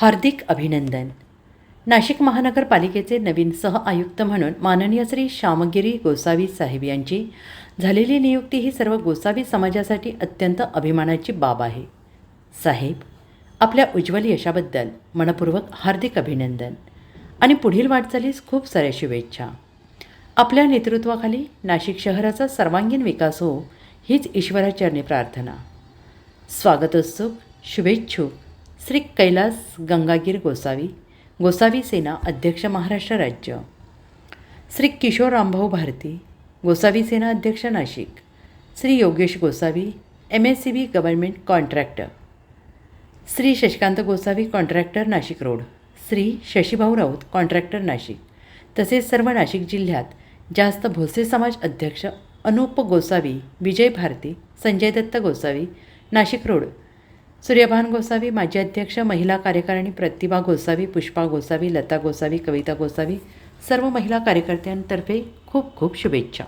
हार्दिक अभिनंदन. नाशिक महानगरपालिकेचे नवीन सह आयुक्त म्हणून माननीय श्री श्यामगिरी गोसावी साहेब यांची झालेली नियुक्ती ही सर्व गोसावी समाजासाठी अत्यंत अभिमानाची बाब आहे. साहेब आपल्या उज्ज्वल यशाबद्दल मनपूर्वक हार्दिक अभिनंदन आणि पुढील वाटचालीस खूप साऱ्या शुभेच्छा. आपल्या नेतृत्वाखाली नाशिक शहराचा सर्वांगीण विकास हो हीच ईश्वराचरणी प्रार्थना. स्वागतोत्सुक शुभेच्छुक. श्री कैलास गंगागीर गोसावी गोसावी सेना अध्यक्ष महाराष्ट्र राज्य. श्री किशोर रामभाऊ भारती गोसावी सेना अध्यक्ष Nashik. Shri Yogesh Gosavi M S C B government contractor. Shri Shashikant Gosavi contractor Nashik road. Shri Shashibhau Raut contractor Nashik. तसेच सर्व नाशिक जिल्ह्यात जास्त भोसे समाज अध्यक्ष अनुप गोसावी विजय भारती संजय दत्त गोसावी नाशिक रोड. सूर्यभान गोसावी माजी अध्यक्ष महिला कार्यकारिणी प्रतिभा गोसावी पुष्पा गोसावी लता गोसावी कविता गोसावी सर्व महिला कार्यकर्त्यांतर्फे खूप खूप शुभेच्छा.